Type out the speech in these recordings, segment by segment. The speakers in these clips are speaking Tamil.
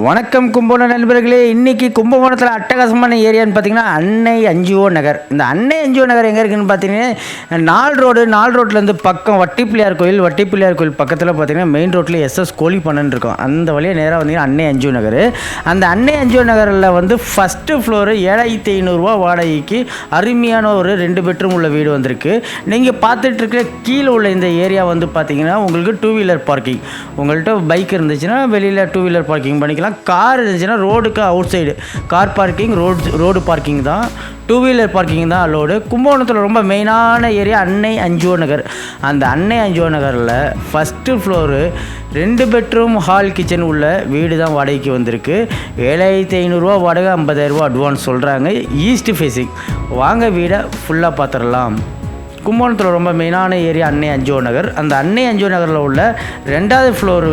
வணக்கம் கும்பகோணம் நண்பர்களே. இன்றைக்கி கும்பகோணத்தில் அட்டகாசமான ஏரியான்னு பார்த்தீங்கன்னா அன்னை அஞ்சுவோ நகர். இந்த அன்னை அஞ்சுவோ நகர் எங்கே இருக்குதுன்னு பார்த்தீங்கன்னா நால் ரோடு நால் ரோட்லேருந்து பக்கம் வட்டிப்பிள்ளையார் கோயில் வட்டிப்பிள்ளையார் கோயில் பக்கத்தில் பார்த்தீங்கன்னா மெயின் ரோட்டில் எஸ்எஸ் கோழி பண்ணன்னு இருக்கும். அந்த வழியாக நேராக வந்தீங்கன்னா அன்னை அஞ்சுவோ நகர். அந்த அன்னை அஞ்சுவோ நகரில் வந்து ஃபஸ்ட்டு ஃப்ளோரு ஏழாயிரத்தி ஐநூறுரூவா வாடகைக்கு அருமையான ஒரு ரெண்டு பெட்ரூம் உள்ள வீடு வந்திருக்கு. நீங்கள் பார்த்துட்டு இருக்கிற கீழே உள்ள இந்த ஏரியா வந்து பார்த்தீங்கன்னா உங்களுக்கு டூ வீலர் பார்க்கிங் உங்கள்கிட்ட பைக் இருந்துச்சுன்னா வெளியில் டூ வீலர் பார்க்கிங் பண்ணிக்கலாம். கார் இருந்துச்சுன்னா ரோடுக்கு outside car parking road road parking தான். டூ வீலர் பார்க்கிங் தான் அலோடு கும்பகோணத்தில் ரொம்ப மெயினான ஏரியா அன்னை அஞ்சுவ நகர். அந்த அன்னை அஞ்சுவ நகரில் ஃபஸ்ட்டு ஃப்ளோரு ரெண்டு பெட்ரூம் ஹால் கிச்சன் உள்ள வீடு தான் வாடகைக்கு வந்திருக்கு. ஏழாயிரத்தி ஐநூறுரூவா வாடகை ஐம்பதாயிரரூவா அட்வான்ஸ் சொல்கிறாங்க ஈஸ்ட் ஃபேஸிங் வாங்க வீடை ஃபுல்லாக பார்த்துடலாம். கும்பகோணத்தில் ரொம்ப மெயினான ஏரியா அன்னை அஞ்சோ நகர். அந்த அன்னை அஞ்சோ நகரில் உள்ள ரெண்டாவது ஃப்ளோர்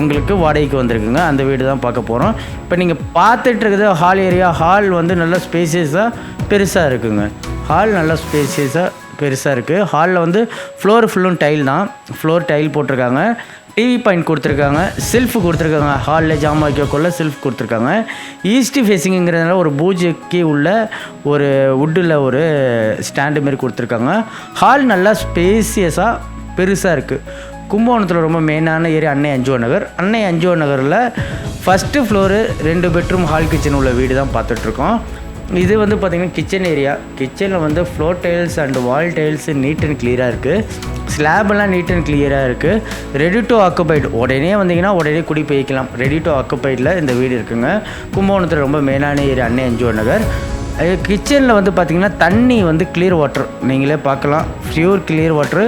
உங்களுக்கு வாடகைக்கு வந்திருக்குங்க. அந்த வீடு தான் பார்க்க போகிறோம் இப்போ நீங்கள் பார்த்துட்டு ஹால் ஏரியா ஹால் வந்து நல்ல ஸ்பேசியஸாக பெருசாக இருக்குங்க. ஹால் நல்ல ஸ்பேசியஸாக பெருசாக இருக்குது ஹாலில் வந்து ஃப்ளோர் ஃபுல்லும் டைல் தான். ஃப்ளோர் டைல் போட்டிருக்காங்க. டிவி பாயிண்ட் கொடுத்துருக்காங்க. செல்ஃப் கொடுத்துருக்காங்க. ஹாலில் ஜாமான் வைக்கக்குள்ள செல்ஃப் கொடுத்துருக்காங்க. ஈஸ்ட் ஃபேஸிங்கிறதுனால ஒரு பூஜைக்கு உள்ள ஒரு வுட்டில் ஒரு ஸ்டாண்டு மாரி கொடுத்துருக்காங்க. ஹால் நல்லா ஸ்பேசியஸாக பெருசாக இருக்குது கும்பகோணத்தில் ரொம்ப மெயினான ஏரியா அன்னை அஞ்சோ நகர். அன்னை அஞ்சோ நகரில் ஃபஸ்ட்டு ஃப்ளோரு ரெண்டு பெட்ரூம் ஹால் கிச்சன் உள்ள வீடு தான் பார்த்துட்ருக்கோம் இது வந்து பார்த்திங்கன்னா கிச்சன் ஏரியா கிச்சனில் வந்து floor tiles and wall tiles neat and கிளியராக இருக்குது ஸ்லாபெல்லாம் நீட் அண்ட் கிளியராக இருக்குது ரெடி டு ஆக்குபைடு உடனே வந்தீங்கன்னா உடனே குடி போய்க்கலாம். ரெடி டு ஆக்குபைடில் இந்த வீடு இருக்குங்க. கும்பகோணத்தில் ரொம்ப மேலான ஏரியா அன்னை அஞ்சோ நகர். கிச்சனில் வந்து பார்த்திங்கன்னா தண்ணி வந்து கிளியர் வாட்டர் நீங்களே பார்க்கலாம். Pure clear water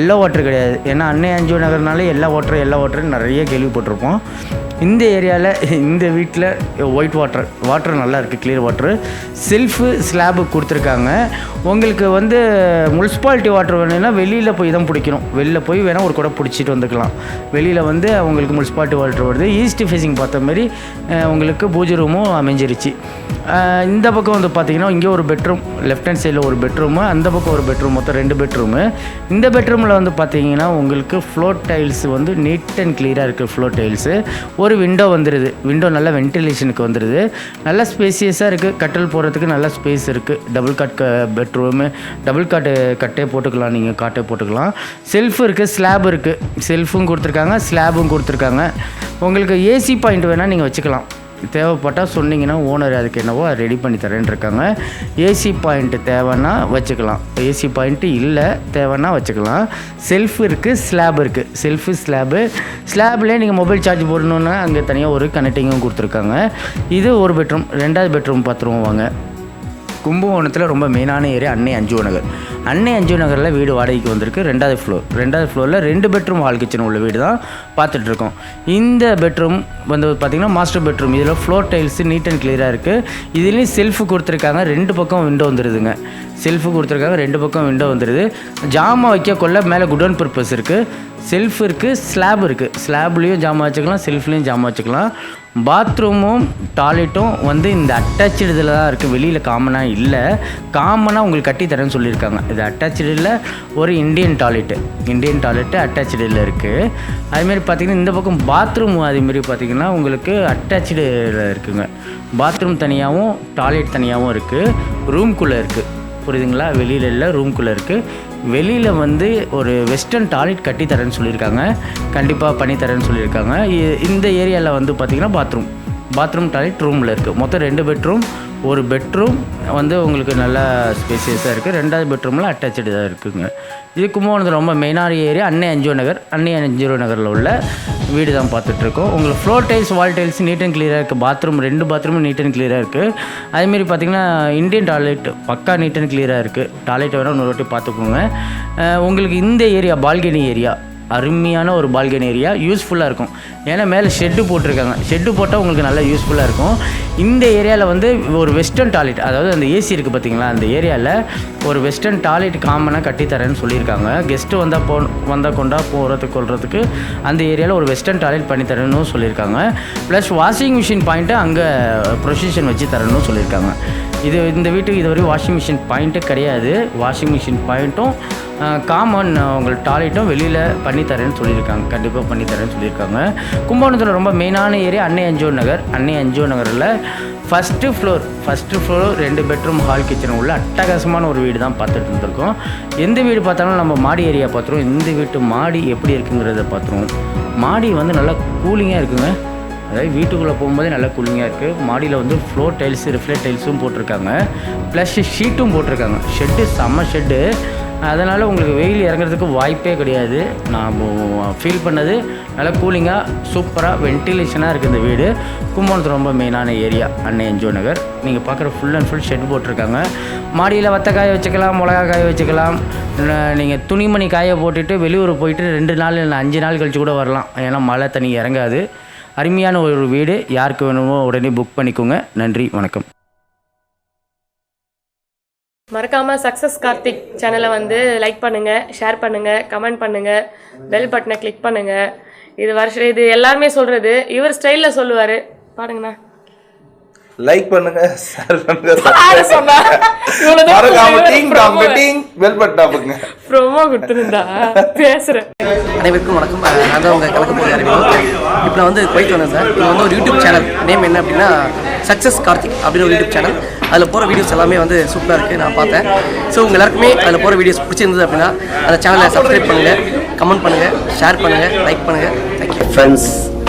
yellow water கிடையாது. ஏன்னா அன்னை அஞ்சு நகர்னாலே எல்லா வாட்டர் எல்லா வாட்டர் நிறைய கேள்விப்பட்டிருப்போம். இந்த ஏரியாவில் இந்த வீட்டில் ஒயிட் வாட்டர் வாட்டர் நல்லா இருக்குது கிளியர் வாட்ரு செல்ஃபு ஸ்லாபு கொடுத்துருக்காங்க. உங்களுக்கு வந்து முனிசிபாலிட்டி வாட்டர் வேணும்னா வெளியில் போய் தான் பிடிக்கணும். வெளியில் போய் வேணால் ஒரு கூட பிடிச்சிட்டு வந்துக்கலாம். வெளியில் வந்து அவங்களுக்கு முனிசிபாலிட்டி வாட்டர் வருது. ஈஸ்ட் ஃபேஸிங் பார்த்த மாதிரி உங்களுக்கு பூஜை ரூமும் அமைஞ்சிருச்சு. இந்த பக்கம் வந்து பார்த்தீங்கன்னா இங்கே ஒரு பெட்ரூம் லெஃப்ட் ஹேண்ட் சைடில் ஒரு பெட்ரூமு அந்த பக்கம் ஒரு பெட்ரூம் மொத்தம் ரெண்டு பெட்ரூமு இந்த பெட்ரூமில் வந்து பார்த்தீங்கன்னா உங்களுக்கு ஃப்ளோர் டைல்ஸ் வந்து நீட் அண்ட் கிளியராக இருக்குது ஃப்ளோர் டைல்ஸு ஒரு விண்டோ வந்துடுது விண்டோ நல்லா வென்டிலேஷனுக்கு வந்துடுது நல்லா ஸ்பேசியஸாக இருக்குது கட்டல் போடுறதுக்கு நல்லா ஸ்பேஸ் இருக்குது டபுள் காட் பெட்ரூமு டபுள் காட்டு கட்டே போட்டுக்கலாம். நீங்கள் காட்டே போட்டுக்கலாம். செல்ஃப் இருக்குது ஸ்லாப் இருக்குது செல்ஃபும் கொடுத்துருக்காங்க ஸ்லாபும் கொடுத்துருக்காங்க. உங்களுக்கு ஏசி பாயிண்ட் வேணால் நீங்கள் வச்சுக்கலாம். தேவைப்பட்டால் சொன்னீங்கன்னா ஓனர் அதுக்கு என்னவோ அதை ரெடி பண்ணி தரேன்னு இருக்காங்க. ஏசி பாயிண்ட்டு தேவைன்னா வச்சுக்கலாம். ஏசி பாயிண்ட்டு இல்லை தேவைன்னா வச்சுக்கலாம். செல்ஃப் இருக்குது ஸ்லாப் இருக்குது செல்ஃபு ஸ்லாபு ஸ்லாப்லேயே நீங்கள் மொபைல் சார்ஜ் போடணுன்னா அங்கே தனியாக ஒரு கனெக்டிங்கும் கொடுத்துருக்காங்க. இது ஒரு பெட்ரூம் ரெண்டாவது பெட்ரூம் பார்த்துருவோம் வாங்க. கும்பகோணத்தில் ரொம்ப மெயினான ஏரியா அன்னை அஞ்சு நகர். அன்னை அஞ்சு நகரில் வீடு வாடகைக்கு வந்திருக்கு. ரெண்டாவது ஃப்ளோர் ரெண்டாவது ஃப்ளோரில் ரெண்டு பெட்ரூம் ஹால் கிச்சன் உள்ள வீடு தான் பார்த்துட்ருக்கோம். இந்த பெட்ரூம் வந்து பார்த்திங்கன்னா மாஸ்டர் பெட்ரூம் இதில் ஃப்ளோர் டைல்ஸு நீட் அண்ட் கிளியராக இருக்குது இதுலேயும் செல்ஃபு கொடுத்துருக்காங்க. ரெண்டு பக்கம் விண்டோ வந்துடுதுங்க செல்ஃபு கொடுத்துருக்காங்க. ரெண்டு பக்கம் விண்டோ வந்துடுது ஜாமான் வைக்க கொள்ள மேலே குடோன் பர்பஸ் இருக்குது செல்ஃப் இருக்குது ஸ்லாப் இருக்குது ஸ்லாப்லேயும் ஜாமான் வச்சுக்கலாம். செல்ஃப்லேயும் ஜாமான் வச்சுக்கலாம். பாத்ரூமும் டாய்லெட்டும் வந்து இந்த அட்டாச்சு இதில் தான் இருக்குது வெளியில் காமனாக இல்லை. காமனாக உங்களுக்கு கட்டித்தரேன்னு சொல்லியிருக்காங்க. இது அட்டாச்சு இல்லை ஒரு Indian toilet Indian toilet attach இருக்குது அதுமாரி பார்த்திங்கன்னா இந்த பக்கம் பாத்ரூம் அதேமாரி பார்த்திங்கன்னா உங்களுக்கு அட்டாச்சு இருக்குங்க. பாத்ரூம் தனியாகவும் டாய்லெட் தனியாகவும் இருக்குது ரூம்குள்ளே இருக்குது புரியுதுங்களா? வெளியில் இல்லை ரூம்குள்ளே இருக்குது வெளியில் வந்து ஒரு வெஸ்டர்ன் டாய்லெட் கட்டி தரேன்னு சொல்லியிருக்காங்க. கண்டிப்பாக பண்ணி தரேன்னு சொல்லியிருக்காங்க. இ- இந்த ஏரியாவில் வந்து பார்த்திங்கன்னா பாத்ரூம் பாத்ரூம் டாய்லெட் ரூமில் இருக்குது மொத்தம் ரெண்டு பெட்ரூம் ஒரு பெட்ரூம் வந்து உங்களுக்கு நல்லா ஸ்பேசியஸாக இருக்குது ரெண்டாவது பெட்ரூமில் அட்டாச்சு தான் இருக்குங்க. இது கும்பகோணத்தில் ரொம்ப மெயினான ஏரியா அன்னை அஞ்சோ நகர். அன்னை அஞ்சோ நகரில் உள்ள வீடு தான் பார்த்துட்ருக்கோம் உங்களுக்கு floor tiles wall tiles neat and கிளியராக இருக்குது பாத்ரூம் ரெண்டு பாத்ரூமும் நீட் அண்ட் கிளியராக இருக்குது அதேமாரி பார்த்திங்கன்னா இந்தியன் டாய்லெட் பக்கா நீட் அண்ட் கிளியராக இருக்குது டாய்லெட் வேணால் இன்னொரு வாட்டி பார்த்துக்கோங்க. உங்களுக்கு இந்த ஏரியா பால்கனி ஏரியா அருமையான ஒரு பால்கனி ஏரியா யூஸ்ஃபுல்லாக இருக்கும். ஏன்னா மேலே ஷெட்டு போட்டிருக்காங்க. ஷெட்டு போட்டால் உங்களுக்கு நல்லா யூஸ்ஃபுல்லாக இருக்கும். இந்த ஏரியாவில் வந்து ஒரு வெஸ்டர்ன் டாய்லெட் அதாவது அந்த ஏசி இருக்குது பார்த்தீங்களா அந்த ஏரியாவில் ஒரு வெஸ்டர்ன் டாய்லெட் காமனாக கட்டித்தரேன்னு சொல்லியிருக்காங்க. கெஸ்ட்டு வந்தால் போ வந்தால் கொண்டா போகிறதுக்கு கொள்றதுக்கு அந்த ஏரியாவில் ஒரு வெஸ்டர்ன் டாய்லெட் பண்ணி தரேன்னு சொல்லியிருக்காங்க. ப்ளஸ் வாஷிங் மிஷின் பாயிண்ட்டு அங்கே ப்ரொசிஷன் வச்சு தரணும்னு சொல்லியிருக்காங்க. இது இந்த வீட்டுக்கு இதுவரை வாஷிங் மிஷின் பாயிண்ட்டு கிடையாது. வாஷிங் மிஷின் பாயிண்ட்டும் காமன் உங்களுக்கு டாய்லெட்டும் வெளியில் பண்ணித்தரேன்னு சொல்லியிருக்காங்க. கண்டிப்பாக பண்ணித்தரேன்னு சொல்லியிருக்காங்க. கும்பகோணத்தில் ரொம்ப மெயினான ஏரியா அன்னை அஞ்சோ நகர். அன்னை அஞ்சோ நகரில் ஃபஸ்ட்டு ஃப்ளோர் ஃபஸ்ட்டு ஃப்ளோர் ரெண்டு பெட்ரூம் ஹால் கிச்சன் உள்ள அட்டகாசமான ஒரு வீடு தான் பார்த்துட்டு இருந்திருக்கோம். எந்த வீடு பார்த்தாலும் நம்ம மாடி ஏரியா பார்த்துருவோம். இந்த வீட்டு மாடி எப்படி இருக்குங்கிறத பார்த்துருவோம். மாடி வந்து நல்லா கூலிங்காக இருக்குங்க. அதாவது வீட்டுக்குள்ளே போகும்போதே நல்லா கூலிங்காக இருக்குது மாடியில் வந்து ஃப்ளோர் டைல்ஸ் ரிஃப்ளெக்ட் டைல்ஸும் போட்டிருக்காங்க. ப்ளஸ் ஷீட்டும் போட்டிருக்காங்க. ஷெட்டு செம்ம ஷெட்டு அதனால் உங்களுக்கு வெயில் இறங்குறதுக்கு வாய்ப்பே கிடையாது. நான் ஃபீல் பண்ணது நல்லா கூலிங்காக சூப்பராக வென்டிலேஷனாக இருக்குது இந்த வீடு. கும்பகோணத்து ரொம்ப மெயினான ஏரியா அன்னை என்ஜோ நகர். நீங்கள் பார்க்குற ஃபுல் அண்ட் ஃபுல் ஷெட் போட்டிருக்காங்க. மாடியில் வத்த காய வச்சுக்கலாம் மிளகா காய வச்சுக்கலாம் நீங்கள் துணிமணி காய போட்டுட்டு வெளியூர் போயிட்டு ரெண்டு நாள் இல்லை அஞ்சு நாள் கழிச்சு கூட வரலாம். ஏன்னா மழை தண்ணி இறங்காது. அருமையான ஒரு வீடு. யாருக்கு வேணுமோ உடனே புக் பண்ணிக்கோங்க. நன்றி வணக்கம். மறக்காமல் சக்ஸஸ் கார்த்திக் சேனலை வந்து லைக் பண்ணுங்கள் ஷேர் பண்ணுங்கள் கமெண்ட் பண்ணுங்கள் பெல் பட்டனை கிளிக் பண்ணுங்கள் இது வருஷம் இது எல்லாருமே சொல்கிறது இவர் ஸ்டைலில் சொல்லுவார். பாருங்கண்ணா. லைக் பண்ணுங்க ஷேர் பண்ணுங்க மறக்காம. டீங் டாங் டீங் பெல் பட்டா பண்ணுங்க ப்ரோமோ கொடுத்துருந்தா. பேசுறேன். அனைவருக்கும் வணக்கம். நான் தான் உங்கள் கலக்க போகிற அறிமுகம். இப்போ நான் வந்து குவைத் வந்தேன் சார். இது வந்து ஒரு யூடியூப் சேனல் நேம் என்ன அப்படின்னா சக்ஸஸ் கார்த்திக் அப்படின்னு ஒரு யூடியூப் சேனல் அதில் போகிற வீடியோஸ் எல்லாமே வந்து சூப்பராக இருக்குது நான் பார்த்தேன். ஸோ உங்கள் எல்லாருக்குமே அதில் போகிற வீடியோஸ் பிடிச்சிருந்தது அப்படின்னா அந்த சேனலை சப்ஸ்கிரைப் பண்ணுங்கள் கமெண்ட் பண்ணுங்கள் ஷேர் பண்ணுங்கள் லைக் பண்ணுங்கள் தேங்க்யூ ஃப்ரெண்ட்ஸ்